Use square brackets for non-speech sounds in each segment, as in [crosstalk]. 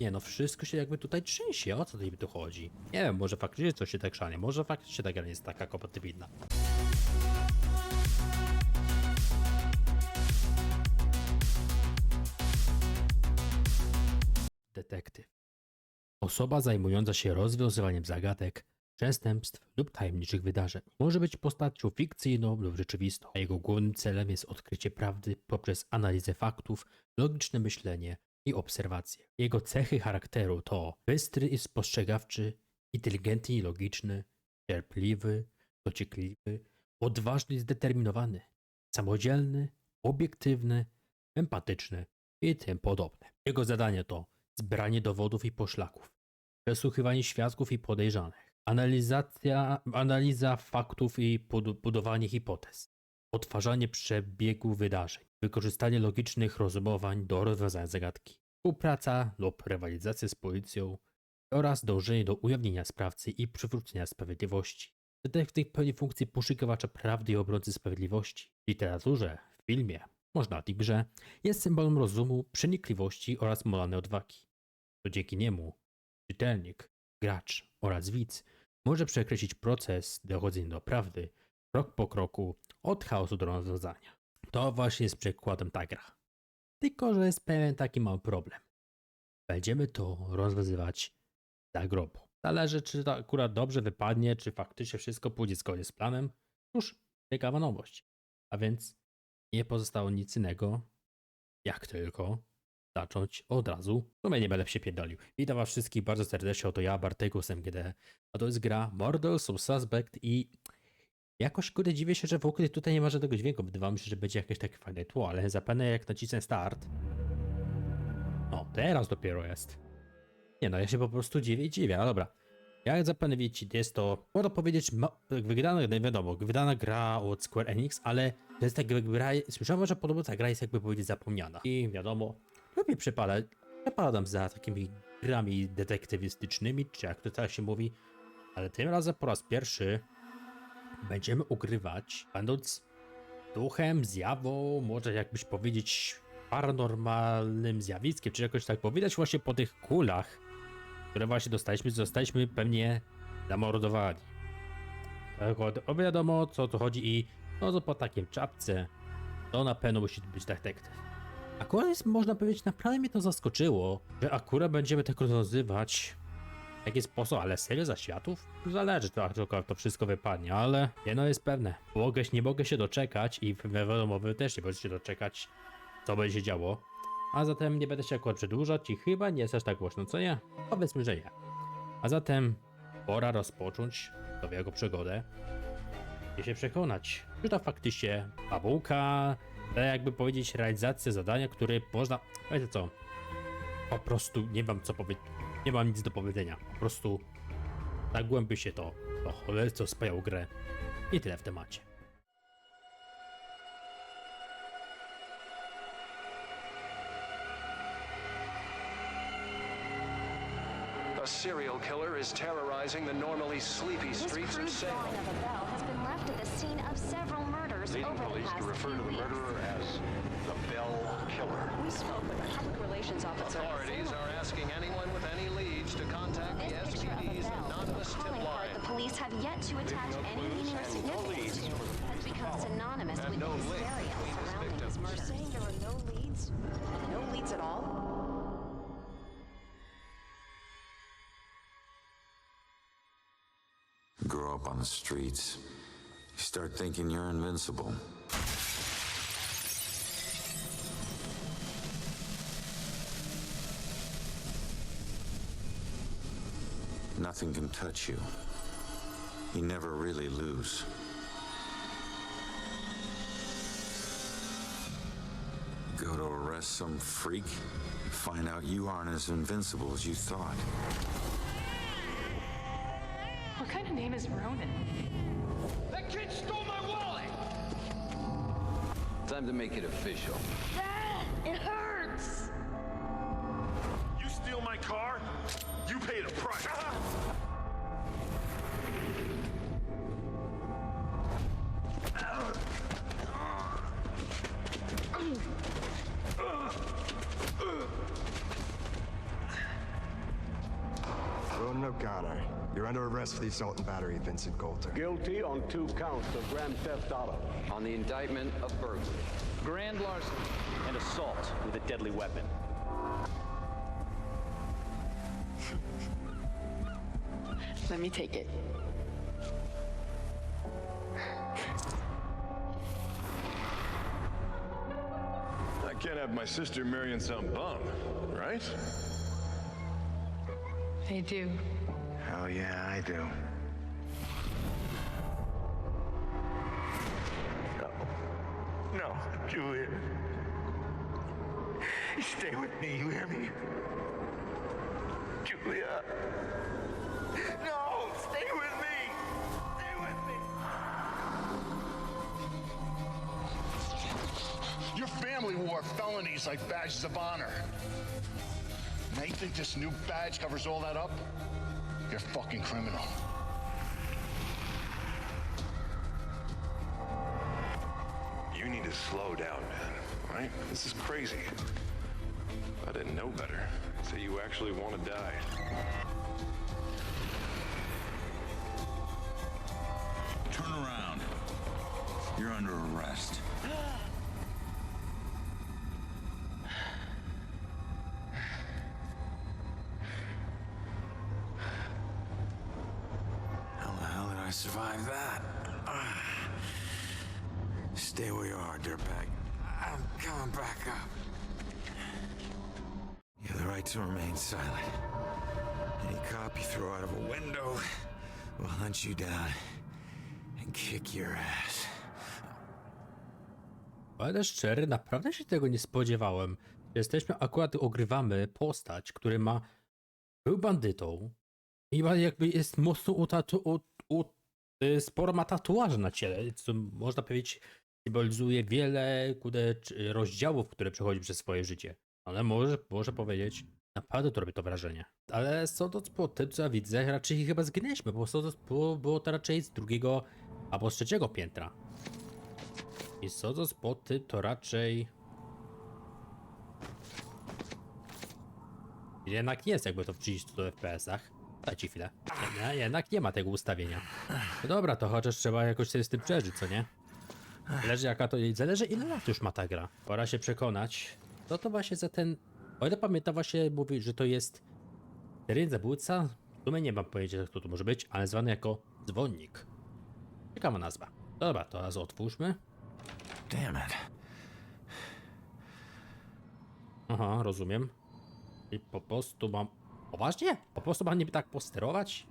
Nie no, wszystko się jakby tutaj trzęsie, o co tutaj tu chodzi? Nie wiem, może faktycznie coś się tak szanie, może faktycznie ta gra nie jest taka kompatybilna. Detektyw. Osoba zajmująca się rozwiązywaniem zagadek, przestępstw lub tajemniczych wydarzeń. Może być postacią fikcyjną lub rzeczywistą, a jego głównym celem jest odkrycie prawdy poprzez analizę faktów, logiczne myślenie i obserwacje. Jego cechy charakteru to bystry i spostrzegawczy, inteligentny i logiczny, cierpliwy, dociekliwy, odważny i zdeterminowany, samodzielny, obiektywny, empatyczny i tym podobne. Jego zadanie to zbranie dowodów i poszlaków, przesłuchiwanie świadków i podejrzanych, analizacja, analiza faktów i budowanie hipotez, odtwarzanie przebiegu wydarzeń, wykorzystanie logicznych rozumowań do rozwiązania zagadki, współpraca lub rywalizacja z policją oraz dążenie do ujawnienia sprawcy i przywrócenia sprawiedliwości. Detektyw pełni funkcję poszukiwacza prawdy i obrońcy sprawiedliwości. W literaturze, w filmie, można i grze jest symbolem rozumu, przenikliwości oraz moralnej odwagi. To dzięki niemu czytelnik, gracz oraz widz może przekreślić proces dochodzenia do prawdy krok po kroku od chaosu do rozwiązania. To właśnie jest przykładem ta gra. Tylko, że jest pewien taki mały problem. Będziemy to rozwiązywać za grobu. Zależy, czy to akurat dobrze wypadnie, czy faktycznie wszystko pójdzie zgodnie z planem. Cóż, ciekawa nowość. A więc nie pozostało nic innego, jak tylko zacząć od razu. W sumie nie będę się pierdolił. Witam was wszystkich bardzo serdecznie, oto ja, Bartekus MGD. A to jest gra Murder Suspect i jakoś kurde dziwię się, że w ogóle tutaj nie ma żadnego dźwięku. Wydawało mi się, że będzie jakieś takie fajne tło, ale zapewne jak nacisnę start. O, teraz dopiero jest. Nie no, ja się po prostu dziwię i dziwię, ale dobra. Jak zapewne wiecie, jest to, można powiedzieć, wygrana, nie wiadomo, wydana gra od Square Enix, ale to jest tak jakby gra, słyszałem, że podobno ta gra jest jakby powiedzieć zapomniana. I wiadomo, lubię przepadać, przepadam za takimi grami detektywistycznymi, czy jak to teraz się mówi, ale tym razem po raz pierwszy będziemy ukrywać, będąc duchem, zjawą, może jakbyś powiedzieć paranormalnym zjawiskiem, czy jakoś tak, bo widać właśnie po tych kulach, które właśnie dostaliśmy, zostaliśmy pewnie zamordowani. Tak, o- wiadomo co tu chodzi i no to po takim czapce to na pewno musi być detektyw. Akurat jest, można powiedzieć, naprawdę mnie to zaskoczyło, że akurat będziemy tak rozwiązywać taki sposób, ale serio za światów? Zależy to, jak to wszystko wypadnie, ale jedno jest pewne. Mogę, nie mogę się doczekać i wiadomo, wy też nie możecie doczekać, co będzie się działo. A zatem nie będę się akurat przedłużać i chyba nie jest aż tak głośno, co nie? Powiedzmy, że nie. A zatem pora rozpocząć nowego przygodę i się przekonać, czy to faktycznie babułka, to jakby powiedzieć realizacja zadania, które można, wiecie co, po prostu nie mam co powiedzieć, nie mam nic do powiedzenia, po prostu zagłębi się to, to cholerco spają grę i tyle w temacie. A serial killer is terrorizing the normally sleepy This streets of crude Salem. drawing of a bell has been left at the scene of several murders Leading over the police to refer to the murderer as the Bell Killer. We spoke with a public relations officer. Authorities are asking anyone with any leads to contact the This picture of a SPD's bell anonymous tip calling card line. the police have yet to attach no any clues meaning or no significance leads to. for the Has become synonymous And with no the link hysteria between his surrounding these victims. saying there are no leads? No leads at all? Grow up on the streets. You start thinking you're invincible. Nothing can touch you. You never really lose. Go to arrest some freak, find out you aren't as invincible as you thought. What kind of name is Ronan? That kid stole my wallet! Time to make it official. It hurts! You steal my car, you pay the price. You're under arrest for the assault and battery of Vincent Coulter. Guilty on two counts of grand theft auto. On the indictment of burglary. Grand larceny and assault with a deadly weapon. Let me take it. I can't have my sister marrying some bum, right? They do. Hell yeah, I do. No. No, Julia. Stay with me, you hear me? Julia. No, stay with me. Stay with me. Your family wore felonies like badges of honor. Now you think this new badge covers all that up? You're a fucking criminal. You need to slow down, man. Right? This is crazy. I didn't know better. So you actually want to die. Turn around. You're under arrest. To remain silent. Any cop you throw out of a window will hunt you down and kick your ass. Ale szczery, naprawdę się tego nie spodziewałem. Jesteśmy, akurat ogrywamy postać, który ma, był bandytą i ma jakby jest mocno utatu, u, u, y, sporo ma tatuaży na ciele, co można powiedzieć symbolizuje wiele kude, rozdziałów, które przechodzi przez swoje życie. Ale może, może powiedzieć, naprawdę to robi to wrażenie. Ale sądząc po tym, co ja widzę, raczej chyba zginęliśmy, bo sądząc, było, było to raczej z drugiego albo z trzeciego piętra. I sądząc po tym, to raczej... Jednak jest, jakby to w 30 FPS-ach. Dajcie chwilę. Nie, jednak nie ma tego ustawienia. No dobra, to chociaż trzeba jakoś sobie z tym przeżyć, co nie? Zależy jaka to zależy ile lat już ma ta gra. Pora się przekonać. Co to właśnie za ten... O ile pamiętam właśnie mówi, że to jest... Seryjny zabójca? W sumie nie mam pojęcia kto to może być, ale zwany jako dzwonnik. Ciekawa nazwa. Dobra, to raz otwórzmy. Damn it. Aha, rozumiem. I po prostu mam... Poważnie? Po prostu mam niby tak posterować?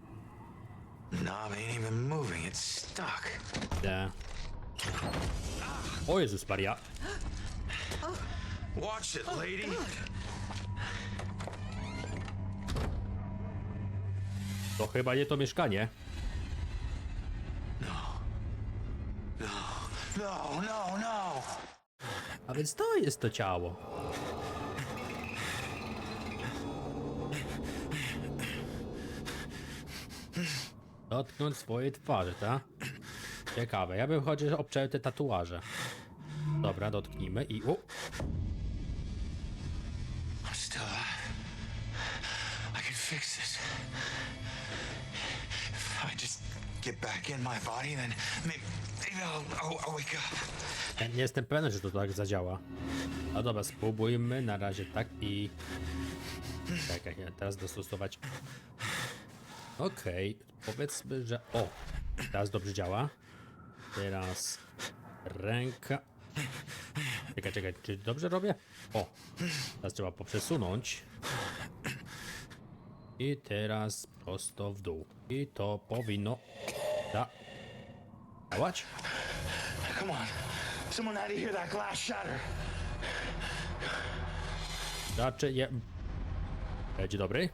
Knob ain't even moving. It's stuck. Nie. O Jezus Maria. Watch it, lady. To chyba nie to mieszkanie. No, no, no. A więc to jest to ciało. Dotknąć swojej twarzy, tak? Ciekawe, ja bym chociaż obczaił te tatuaże. Dobra, dotknijmy i... O! Fix this. If I just get back in my body, then maybe, I'll, I'll, I'll wake up. Ja nie jestem pewny, że to tak zadziała. No dobra, spróbujmy na razie tak i... Czekaj, teraz dostosować. Okej, powiedzmy, że... O, teraz dobrze działa. Teraz ręka. Czekaj, czekaj, czy dobrze robię? O, teraz trzeba poprzesunąć. I teraz prosto w dół. I to powinno... Da... działać? Come on. Someone had to hear that glass shatter. Raczej je... Będzie dobry.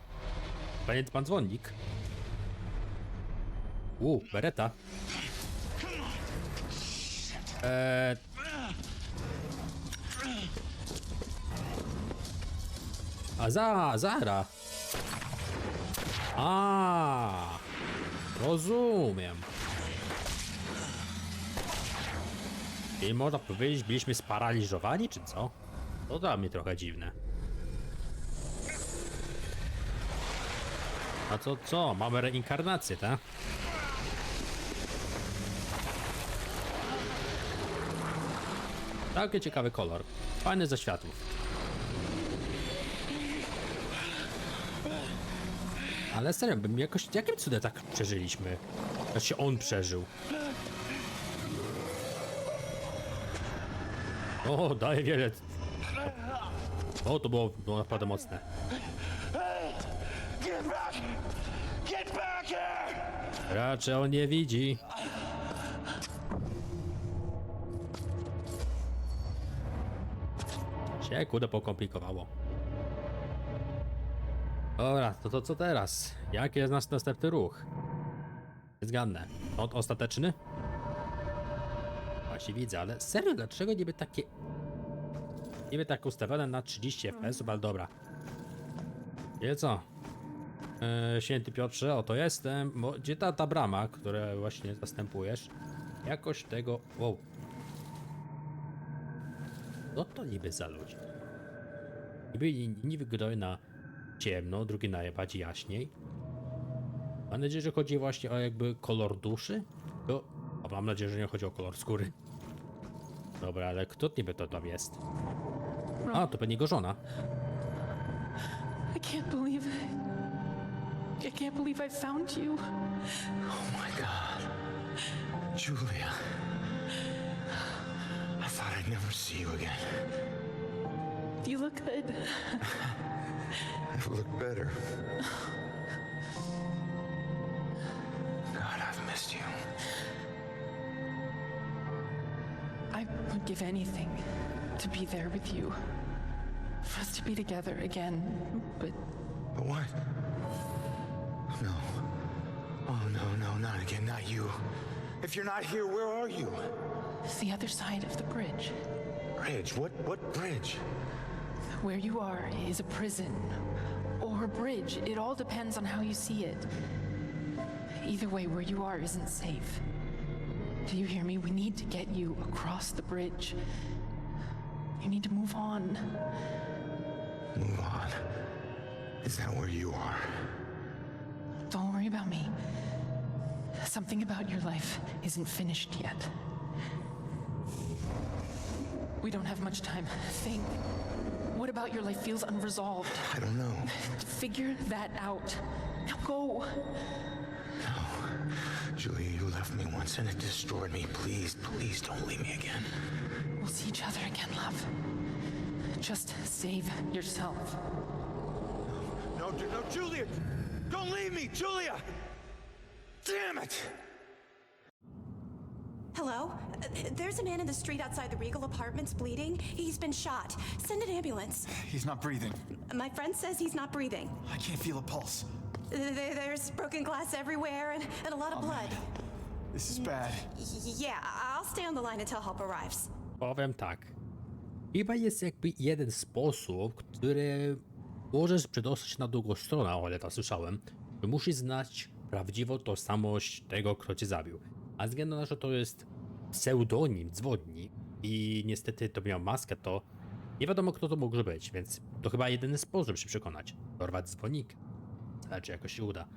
Panie pan dzwonnik. U, bereta. Eee... A za, zara. A, rozumiem. I można powiedzieć, byliśmy sparaliżowani, czy co? To dla mnie trochę dziwne. A co, co? Mamy reinkarnację, tak? Całkiem ciekawy kolor. Fajny ze światów. Ale serio, bym jakoś, jakim cudem tak przeżyliśmy? Znaczy on przeżył. O, daje wiele. O, to było, było naprawdę mocne. Raczej on nie widzi. Się kurde pokomplikowało. Dobra, to, to co teraz? Jaki jest nasz następny ruch? Zgadnę. Od ostateczny? Właśnie widzę, ale serio, dlaczego niby takie... Niby tak ustawione na 30 fps, ale dobra. Wie co? E, Święty Piotrze, oto jestem. Mo- Gdzie ta, ta brama, którą właśnie zastępujesz? Jakoś tego... Wow. No to niby za ludzi. Niby niby wyglądają na ciemno, drugi na bardziej jaśniej. Mam nadzieję, że chodzi właśnie o jakby kolor duszy? To... A mam nadzieję, że nie chodzi o kolor skóry. Dobra, ale kto niby to tam jest? A, to pewnie jego żona. I can't believe it. I can't believe I found you. Oh my god. Julia. I thought I'd never see you again. You look good. [laughs] I've looked better. God, I've missed you. I would give anything to be there with you. For us to be together again. But But what? No. Oh, no, no, not again, not you. If you're not here, where are you? it's the other side of the bridge. Bridge? What, what bridge? Where you are is a prison or a bridge. It all depends on how you see it. Either way, where you are isn't safe. Do you hear me? We need to get you across the bridge. You need to move on. Move on. Is that where you are? Don't worry about me. Something about your life isn't finished yet. We don't have much time. Think. What about your life feels unresolved? I don't know. Figure that out. Now go. No. Julia, you left me once and it destroyed me. Please, please don't leave me again. We'll see each other again, love. Just save yourself. No, Ju- no, Julia! Don't leave me, Julia! Damn it! There's a man in the street outside the Regal Apartments bleeding. He's been shot. Send an ambulance. He's not breathing. My friend says he's not breathing. I can't feel a pulse. Th- there- There's broken glass everywhere and, and a lot of blood. This is bad. Y- Yeah, I'll stay on the line until help arrives. Powiem tak. Chyba jest jakby jeden sposób, który możesz przedostać na drugą stronę, o ile to słyszałem, że musisz znać prawdziwą tożsamość tego, kto cię zabił. A względu na to, to jest pseudonim dzwonni i niestety to miał maskę, to nie wiadomo, kto to mógł być, więc to chyba jedyny sposób, się przekonać. Dorwać dzwonnik. Zależy, czy jakoś się uda.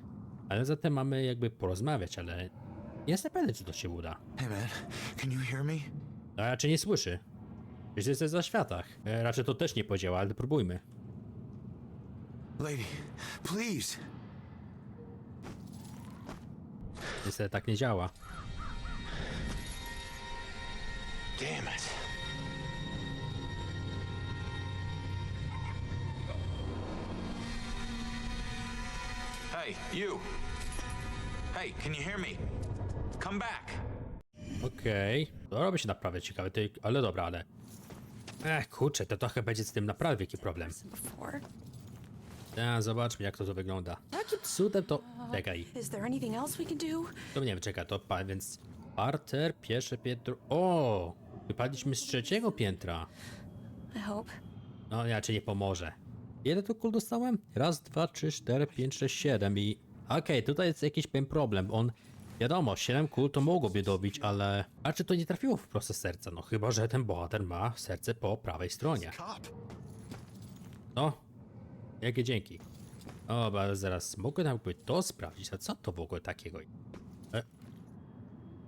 Ale zatem mamy jakby porozmawiać, ale nie jestem pewien, czy to się uda. Hey, man, can you hear me? A raczej nie słyszy. Przecież jesteś za światach. E, raczej to też nie podziała, ale próbujmy. Lady, please. Niestety tak nie działa. Damn it. Hey, you. Hey, can you hear me? Come back. Okej. To robi się naprawdę ciekawe, ty, ale dobra, ale... Ech, kurczę, to trochę będzie z tym naprawdę wielki problem. Before. Ja, zobaczmy jak to, to wygląda. Cudem to... Czekaj, Is there anything else we can do? to nie wiem, czekaj, to pa, więc... Parter, pierwsze piętro... O! Wypadliśmy z trzeciego piętra. I hope. No, raczej nie pomoże. Ile tu kul dostałem? Raz, dwa, trzy, cztery, pięć, sześć, siedem i... Okej, tutaj jest jakiś pewien problem. On... Wiadomo, 7 kul to mogłoby dobić, ale... A czy to nie trafiło w proste serce? No chyba, że ten bohater ma serce po prawej stronie. No. Jakie dzięki. O, zaraz mogę jakby to sprawdzić, a co to w ogóle takiego?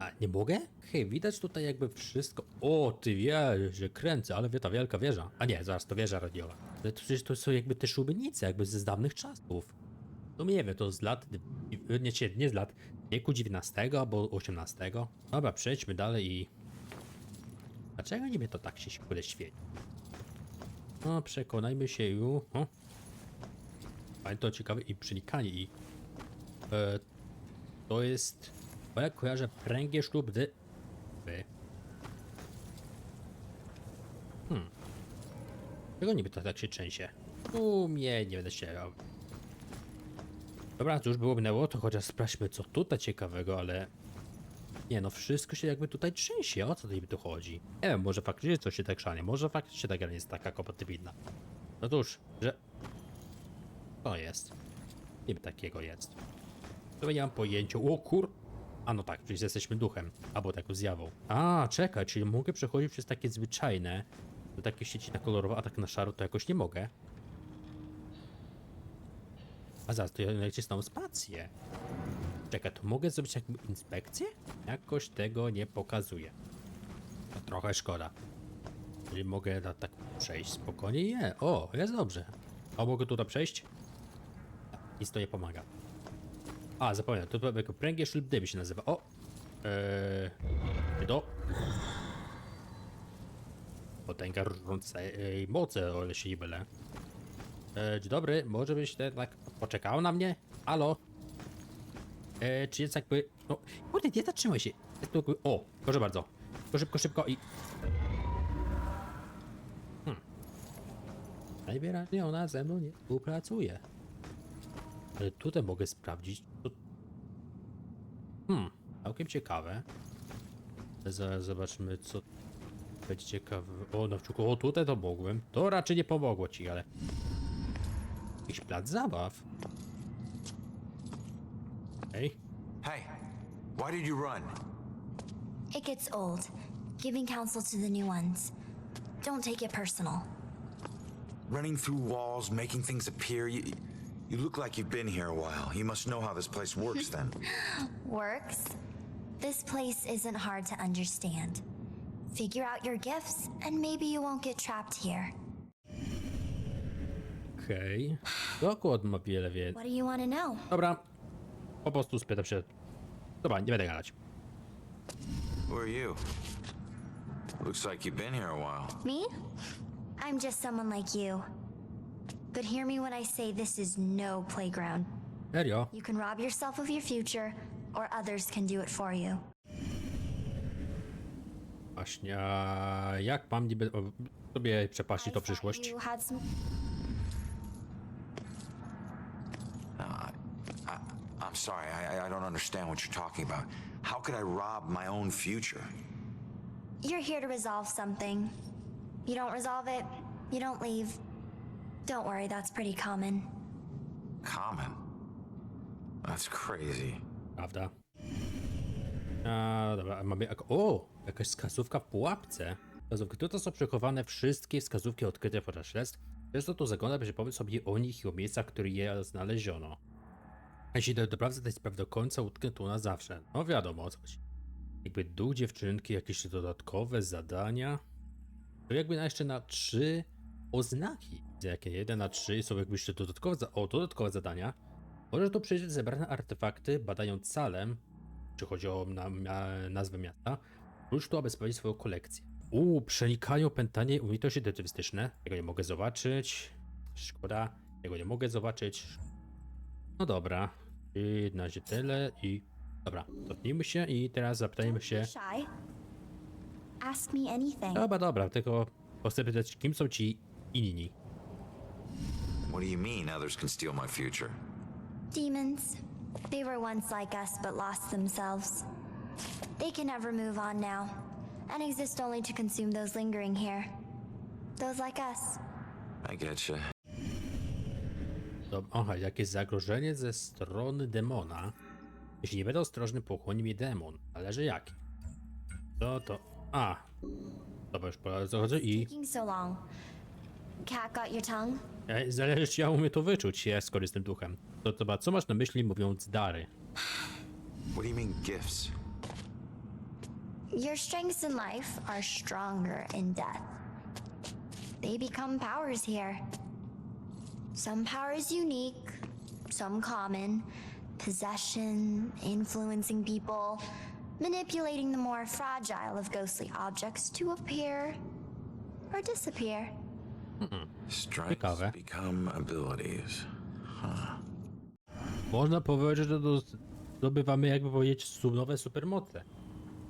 E? A, nie mogę? Hej, widać tutaj jakby wszystko. O, ty wiesz, że kręcę, ale wie ta wielka wieża. A nie, zaraz to wieża radiowa. Ale to przecież to są jakby te szubienice, jakby ze dawnych czasów. No nie wiem, to z lat, nie, nie, nie z lat, wieku XIX albo XVIII. Dobra, przejdźmy dalej i... Dlaczego niby to tak się kurde świeci? No, przekonajmy się już. Ale to ciekawe i przenikanie i... E, to jest... Bo jak kojarzę pręgie ślub dy... By. Hmm. Czego niby to tak się trzęsie? U mnie nie będę się... Dobra, to już było minęło, to chociaż sprawdźmy co tutaj ciekawego, ale... Nie no, wszystko się jakby tutaj trzęsie, o co niby tu chodzi? Nie wiem, może faktycznie coś się tak szanie, może faktycznie ta gra nie jest taka kompatybilna. No cóż, że... To jest. Niby takiego jest. To nie mam pojęcia. O kur... A no tak, czyli jesteśmy duchem, albo taką zjawą. A, czekaj, czyli mogę przechodzić przez takie zwyczajne, do takie sieci na kolorowo, a tak na szaro to jakoś nie mogę. A zaraz, to ja nacisnąłem spację. Czekaj, to mogę zrobić jakby inspekcję? Jakoś tego nie pokazuje. To trochę szkoda. Czyli mogę tak przejść spokojnie? Nie. O, jest dobrze. A mogę tutaj przejść? Nic to nie pomaga. A, zapomniałem, to jako pręgierz lub dyby się nazywa. O! Eee... Do. Potęga rżącej mocy, o ile się nie mylę. E, dzień dobry, może byś te, tak poczekał na mnie? Halo? E, czy jest jakby... No, kurde, nie zatrzymaj się. Jest jakby... O, proszę bardzo. Szybko, szybko, szybko i... Hmm. Najwyraźniej ona ze mną nie współpracuje. Ale tutaj mogę sprawdzić... Hmm, całkiem ciekawe. Zaraz zobaczmy, co będzie ciekawe. O, na przykład, o, tutaj to mogłem. To raczej nie pomogło ci, ale... Jakiś plac zabaw. Hej. Hey, why did you run? It gets old, giving counsel to the new ones. Don't take it personal. Running through walls, making things appear. You, you look like you've been here a while. You must know how this place works then. [laughs] Works? This place isn't hard to understand. Figure out your gifts, and maybe you won't get trapped here. Okej. To akurat ma wiele wie. What do you want to know? Dobra. Po prostu spytam się. Dobra, nie będę gadać. Who are you? Looks like you've been here a while. Me? I'm just someone like you. But hear me when I say this is no playground. Serio? You can rob yourself of your future, or others can do it for you. Właśnie, a jak mam niby o, sobie przepaścić to I thought przyszłość? You had some No, I, I, I'm sorry. I, I don't understand what you're talking about. How could I rob my own future? You're here to resolve something. You don't resolve it, you don't leave. Don't worry, that's pretty common. Common. That's crazy. Prawda? A, dobra, mamy jak... O! Jakaś wskazówka w pułapce. Wskazówki. Tutaj są przechowane wszystkie wskazówki odkryte podczas śledztw. Często to zagląda, by pomóc sobie o nich i o miejscach, w których je znaleziono. Jeśli do doprawdy tej sprawy do końca, utknę tu na zawsze. No wiadomo o co chodzi. Jakby duch dziewczynki, jakieś dodatkowe zadania. To jakby na jeszcze na trzy oznaki. Jakie jeden na trzy są jakby jeszcze dodatkowe, za- o, dodatkowe zadania. Możesz tu przejrzeć zebrane artefakty, badając Salem, czy chodzi o na, na, nazwę miasta, Wróć tu, aby sprawdzić swoją kolekcję. Uuu, przenikanie, opętanie, umiejętności detektywistyczne. Tego nie mogę zobaczyć. Szkoda, tego nie mogę zobaczyć. No dobra. I na razie tyle i... Dobra, cofnijmy się i teraz zapytajmy się... Dobra, dobra, tylko pytać, kim są ci inni? What do you mean others can steal my future? Demons. They were once like us but lost themselves. They can never move on now, and exist only to consume those lingering here. Those like us. I get you. To, aha, jakieś zagrożenie ze strony demona. Jeśli nie będę ostrożny, pochłonie mnie demon. Ależy jaki? To to... A! Dobra, już po chodzi i... Taking so long. Cat got your tongue? E, Zależy, czy ja umiem to wyczuć, ja skoro jestem duchem. To chyba, co masz na myśli mówiąc dary? What do you mean, gifts? Your strengths in life are stronger in death. They become powers here. Some powers unique, some common. Possession, influencing people, manipulating the more fragile of ghostly objects to appear or disappear. Ciekawe. become abilities. Można powiedzieć, że to zdobywamy, jakby powiedzieć, su- nowe supermoce.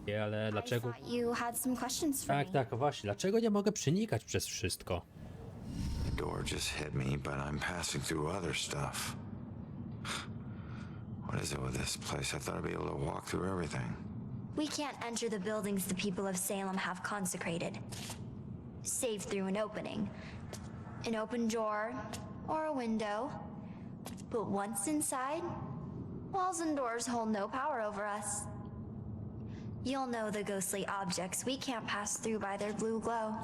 Nie, ale I dlaczego... thought you had some questions for Tak, me. tak, właśnie. Dlaczego nie mogę przenikać przez wszystko? The door just hit me, but I'm passing through other stuff. What is it with this place? I thought I'd be able to walk through everything. We can't enter the buildings the people of Salem have consecrated, save through an opening. An open door or a window. But once inside, walls and doors hold no power over us. You'll know the ghostly objects we can't pass through by their blue glow.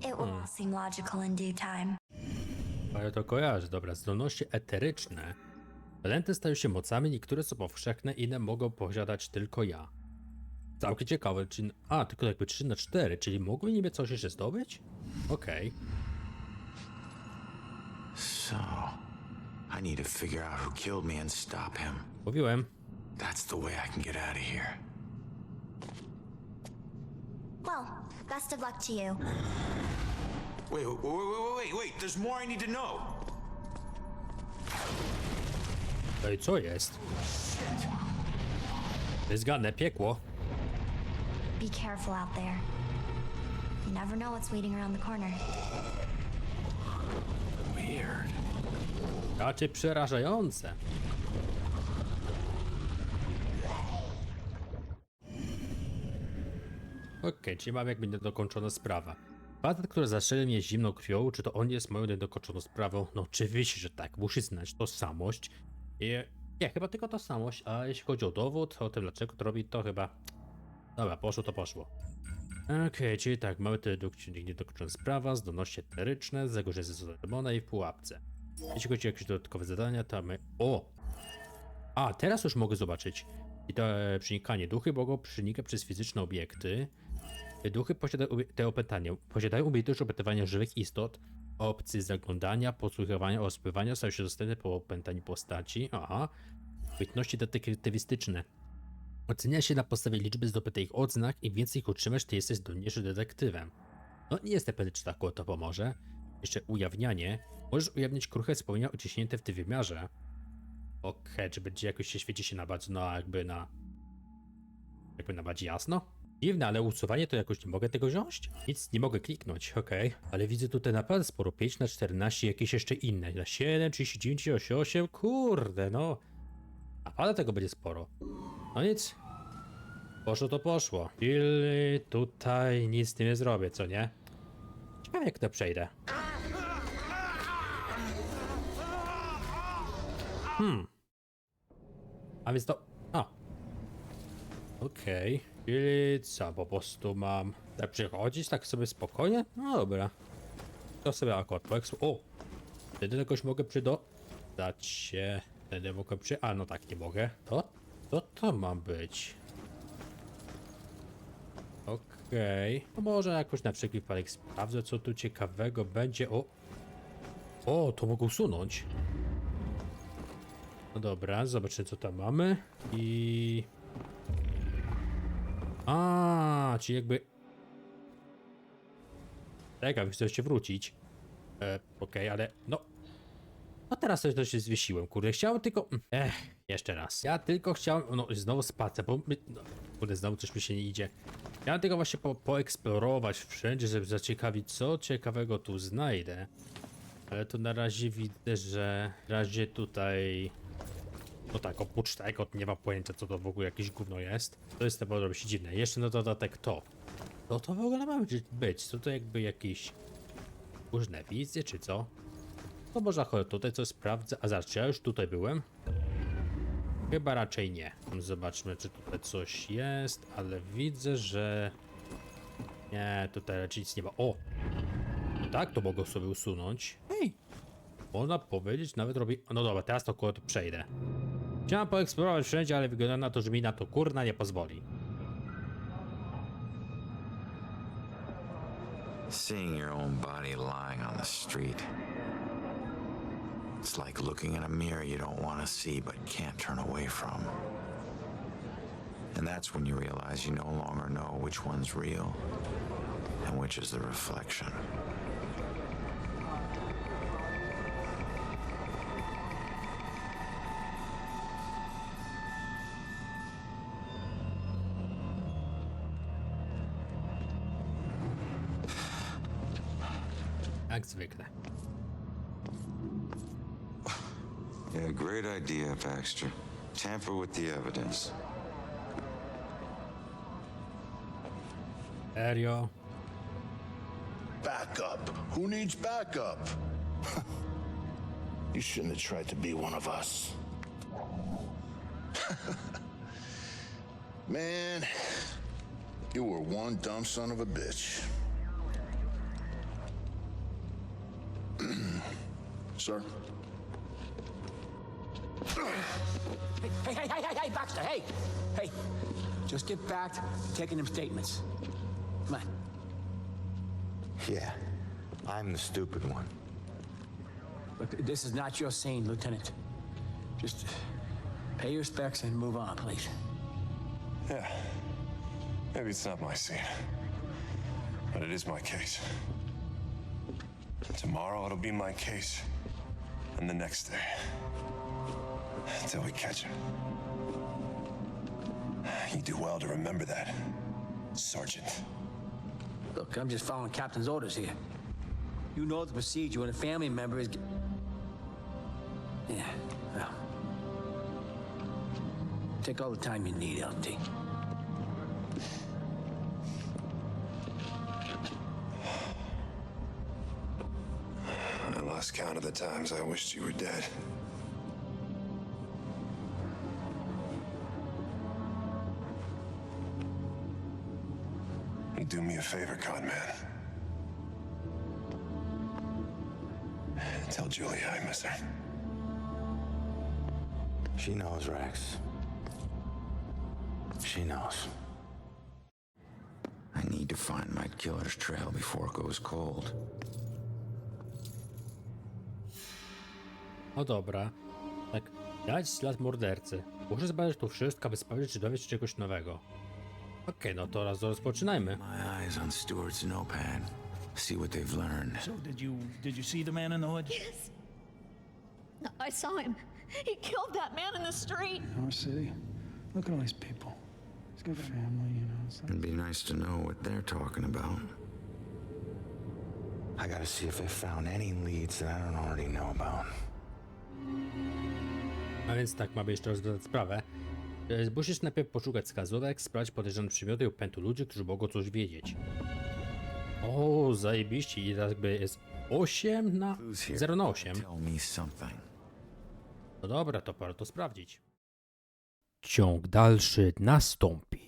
It will all seem logical in due time. Ale to kojarzę, dobra. Zdolności eteryczne. Talenty stają się mocami, niektóre są powszechne, inne mogą posiadać tylko ja. Całkiem ciekawe, czy... A, tylko jakby 3 na 4, czyli mógłby niby coś jeszcze zdobyć? Okej. So, I need to figure out who killed me and stop him. Mówiłem. That's the way I can get out of here. Well, best of luck to you. Wait, wait, wait, wait, wait, wait. There's more I need to know. Ej, co jest? Zgadnę, piekło. Be careful out there. You never know what's waiting around the corner. Weird. Raczej przerażające. Okej, czyli mam jakby niedokończoną sprawę. Facet, który zastrzelił mnie zimną krwią, czy to on jest moją niedokończoną sprawą? No oczywiście, że tak. Musi znać tożsamość. I... Nie, chyba tylko tożsamość, a jeśli chodzi o dowód, o tym dlaczego to robi, to chyba... Dobra, poszło to poszło. Okej, czyli tak, mamy te niedokończone sprawa, zdolności eteryczne, zagrożenie ze demona i w pułapce. Jeśli chodzi o jakieś dodatkowe zadania, to my... O! A, teraz już mogę zobaczyć. I to e, przenikanie. Duchy mogą przenikać przez fizyczne obiekty. Duchy posiadają te opętania. Posiadają umiejętność opętywania żywych istot, opcji zaglądania, podsłuchiwania oraz spływania stają się dostępne po opętaniu postaci. Aha. Umiejętności detektywistyczne. Ocenia się na podstawie liczby zdobytych odznak. Im więcej ich otrzymasz, ty jesteś zdolniejszy detektywem. No nie jestem pewny, czy tak to pomoże. Jeszcze ujawnianie. Możesz ujawnić kruche wspomnienia uciśnięte w tym wymiarze. Okej, czy będzie jakoś się świeci się na bardzo, no jakby na... Jakby na bardziej jasno? Dziwne, ale usuwanie to jakoś nie mogę tego wziąć? Nic nie mogę kliknąć, okej. Ale widzę tutaj naprawdę sporo, 5 na 14, jakieś jeszcze inne. Na 7, 39, 38, kurde, no. Naprawdę tego będzie sporo. No nic. Poszło to poszło. Czyli tutaj nic z tym nie zrobię, co nie? Ciekawe jak to przejdę. Hmm. A więc to... A. Okej. Czyli co, po prostu mam tak przychodzić tak sobie spokojnie? No dobra. To sobie akurat poekspl... O! Wtedy jakoś mogę przydać się... Wtedy mogę przy... A, no tak, nie mogę. To? To to ma być. Okej. No może jakoś na wszelki wypadek sprawdzę, co tu ciekawego będzie. O! O, to mogę usunąć. No dobra, zobaczymy co tam mamy. I... A, czyli jakby... Czekaj, chcę się wrócić. E, Okej, ale no... No teraz coś to się zwiesiłem, kurde. Chciałem tylko... Ech, jeszcze raz. Ja tylko chciałem... No, znowu spacer, bo... My... No, kurde, znowu coś mi się nie idzie. Chciałem tylko właśnie po, poeksplorować wszędzie, żeby zaciekawić, co ciekawego tu znajdę. Ale to na razie widzę, że... Na razie tutaj... No tak, oprócz tego nie mam pojęcia, co to w ogóle jakieś gówno jest. To jest naprawdę się dziwne. Jeszcze na dodatek to. Co to w ogóle ma być? Co to jakby jakieś... Różne wizje, czy co? No może chodź tutaj coś sprawdzę. A czy ja już tutaj byłem? Chyba raczej nie. Zobaczmy, czy tutaj coś jest, ale widzę, że... Nie, tutaj raczej nic nie ma. O! Tak, to mogę sobie usunąć. Hej! Można powiedzieć, nawet robi... No dobra, teraz to to przejdę. Chciałem poeksplorować wszędzie, ale wygląda na to, że mi na to kurna nie pozwoli. Seeing your own body lying on the street. It's like looking in a mirror you don't want to see but can't turn away from. And that's when you realize you no longer know which one's real and which is the reflection. Baxter. Tamper with the evidence. Serio? Backup. Who needs backup? [laughs] you shouldn't have tried to be one of us. [laughs] Man, you were one dumb son of a bitch. [clears throat] Sir? Hey, hey, hey, hey, hey, Baxter, hey! Hey, just get back to taking them statements. Come on. Yeah, I'm the stupid one. Look, this is not your scene, Lieutenant. Just pay your specs and move on, please. Yeah. Maybe it's not my scene. But it is my case. Tomorrow it'll be my case. And the next day. Until we catch him. You do well to remember that, Sergeant. Look, I'm just following Captain's orders here. You know the procedure when a family member is. Yeah, well. Take all the time you need, LT. I lost count of the times I wished you were dead. A favor, con man. Tell Julia I miss her. She knows, Rex. She knows. I need to find my killer's trail before it goes cold. No dobra. Tak, dać ślad mordercy. Muszę zbadać tu wszystko, aby sprawdzić, czy dowiedzieć się czegoś nowego. Okej, no to raz rozpoczynajmy. My eyes on Stewart's notepad. See what they've learned. So did you did you see the man in the hood? Yes. I saw him. He killed that man in the street. Our city. Look at all these people. He's got family, you know. It's It'd be nice to know what they're talking about. I gotta see if they found any leads that I don't already know about. A więc tak, mamy jeszcze rozwiązać sprawę. E, Musisz najpierw poszukać wskazówek, sprawdzić podejrzane przedmioty i opętu ludzi, którzy mogą coś wiedzieć. O, zajebiście. I jakby jest 8 na 0 na 8. Tell me something. No dobra, to pora to sprawdzić. Ciąg dalszy nastąpi.